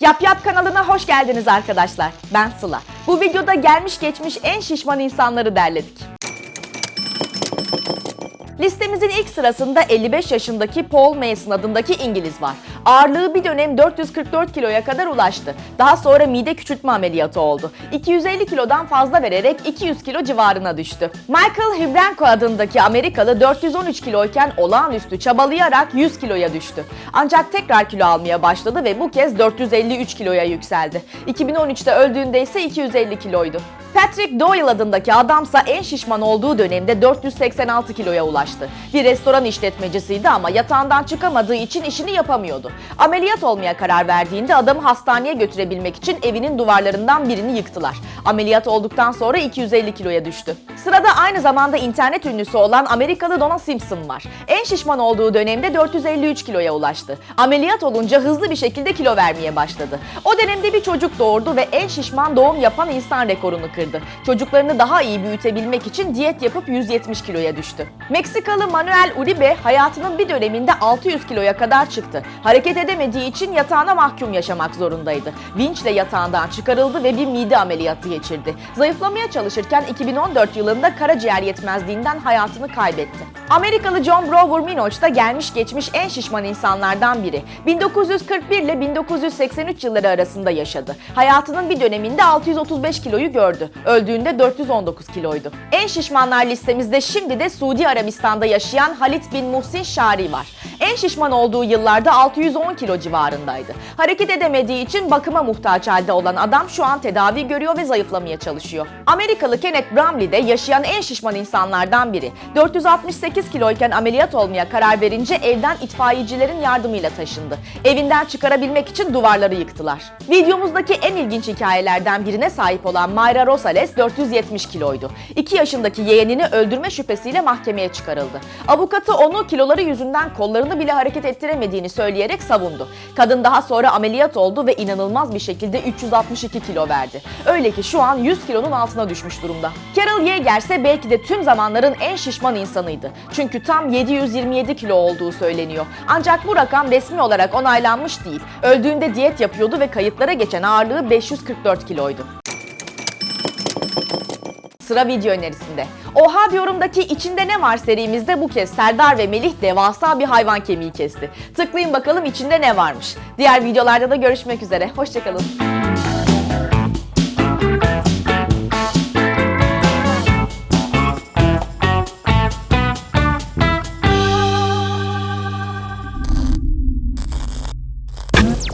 Yap Yap kanalına hoş geldiniz arkadaşlar. Ben Sıla. Bu videoda gelmiş geçmiş en şişman insanları derledik. Listemizin ilk sırasında 55 yaşındaki Paul Mason adındaki İngiliz var. Ağırlığı bir dönem 444 kiloya kadar ulaştı. Daha sonra mide küçültme ameliyatı oldu. 250 kilodan fazla vererek 200 kilo civarına düştü. Michael Hibrenko adındaki Amerikalı 413 kiloyken olağanüstü çabalayarak 100 kiloya düştü. Ancak tekrar kilo almaya başladı ve bu kez 453 kiloya yükseldi. 2013'te öldüğünde ise 250 kiloydu. Patrick Doyle adındaki adamsa en şişman olduğu dönemde 486 kiloya ulaştı. Bir restoran işletmecisiydi ama yatağından çıkamadığı için işini yapamıyordu. Ameliyat olmaya karar verdiğinde adamı hastaneye götürebilmek için evinin duvarlarından birini yıktılar. Ameliyat olduktan sonra 250 kiloya düştü. Sırada aynı zamanda internet ünlüsü olan Amerikalı Donna Simpson var. En şişman olduğu dönemde 453 kiloya ulaştı. Ameliyat olunca hızlı bir şekilde kilo vermeye başladı. O dönemde bir çocuk doğurdu ve en şişman doğum yapan insan rekorunu kırdı. Çocuklarını daha iyi büyütebilmek için diyet yapıp 170 kiloya düştü. Meksikalı Manuel Uribe hayatının bir döneminde 600 kiloya kadar çıktı. Hareket edemediği için yatağına mahkum yaşamak zorundaydı. Vinçle yatağından çıkarıldı ve bir mide ameliyatı geçirdi. Zayıflamaya çalışırken 2014 yılında karaciğer yetmezliğinden hayatını kaybetti. Amerikalı John Brower Minoch da gelmiş geçmiş en şişman insanlardan biri. 1941 ile 1983 yılları arasında yaşadı. Hayatının bir döneminde 635 kiloyu gördü. Öldüğünde 419 kiloydu. En şişmanlar listemizde şimdi de Suudi Arabistan'da yaşayan Halit bin Muhsin Şari var. En şişman olduğu yıllarda 610 kilo civarındaydı. Hareket edemediği için bakıma muhtaç halde olan adam şu an tedavi görüyor ve zayıflamaya çalışıyor. Amerikalı Kenneth Bramley de yaşayan en şişman insanlardan biri. 468 kiloyken ameliyat olmaya karar verince evden itfaiyecilerin yardımıyla taşındı. Evinden çıkarabilmek için duvarları yıktılar. Videomuzdaki en ilginç hikayelerden birine sahip olan Mayra Rosales 470 kiloydu. 2 yaşındaki yeğenini öldürme şüphesiyle mahkemeye çıkarıldı. Avukatı onu kiloları yüzünden kollarını bile hareket ettiremediğini söyleyerek savundu. Kadın daha sonra ameliyat oldu ve inanılmaz bir şekilde 362 kilo verdi. Öyle ki şu an 100 kilonun altına düşmüş durumda. Carol Yeager ise belki de tüm zamanların en şişman insanıydı. Çünkü tam 727 kilo olduğu söyleniyor. Ancak bu rakam resmi olarak onaylanmış değil. Öldüğünde diyet yapıyordu ve kayıtlara geçen ağırlığı 544 kiloydu. Sıra video önerisinde. Oha diyorumdaki içinde ne var serimizde bu kez Serdar ve Melih devasa bir hayvan kemiği kesti. Tıklayın bakalım içinde ne varmış. Diğer videolarda da görüşmek üzere. Hoşçakalın.